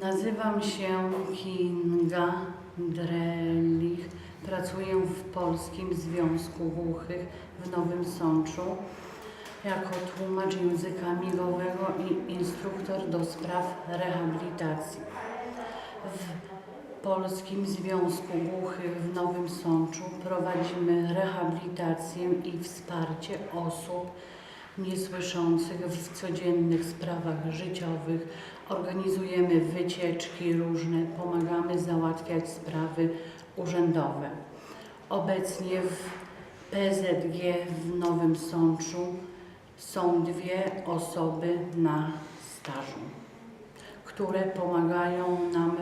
Nazywam się Kinga Drelich. Pracuję w Polskim Związku Głuchych w Nowym Sączu jako tłumacz języka migowego i instruktor do spraw rehabilitacji. W Polskim Związku Głuchych w Nowym Sączu prowadzimy rehabilitację i wsparcie osób niesłyszących w codziennych sprawach życiowych. Organizujemy wycieczki różne, pomagamy załatwiać sprawy urzędowe. Obecnie w PZG w Nowym Sączu są dwie osoby na stażu, które pomagają nam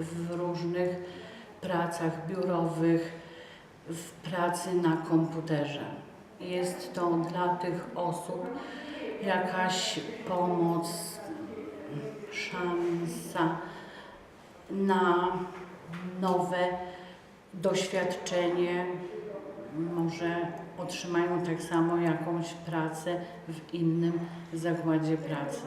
w różnych pracach biurowych, w pracy na komputerze. Jest to dla tych osób jakaś pomoc, szansa na nowe doświadczenie. Może otrzymają tak samo jakąś pracę w innym zakładzie pracy.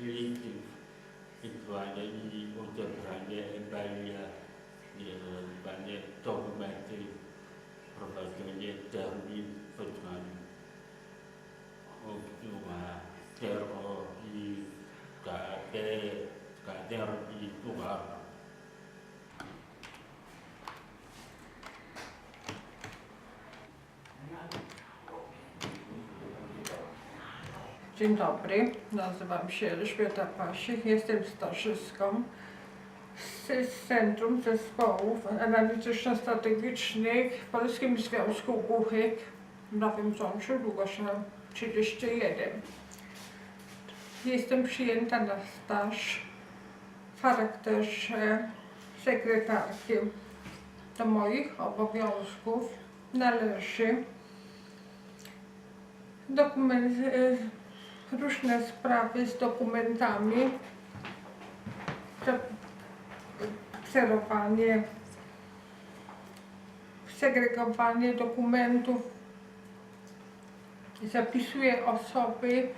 religion itu ada di untuk berada Balia ya. di banyak dokumentasi profesornya dari Pejuang Oknuma teror di KT KT di Tuhan Dzień dobry, nazywam się Elżbieta Pasich, jestem stażystką z Centrum Zespołów Analityczno-Strategicznych w Polskim Związku Głuchych w Nowym Sączu, długość 31. Jestem przyjęta na staż w charakterze sekretarki. Do moich obowiązków należy dokument, różne sprawy z dokumentami, kserowanie, segregowanie dokumentów, zapisuję osoby,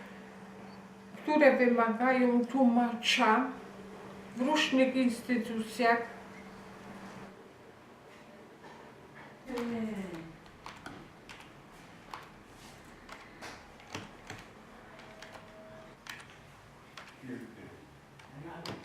które wymagają tłumacza w różnych instytucjach. Nie. here today.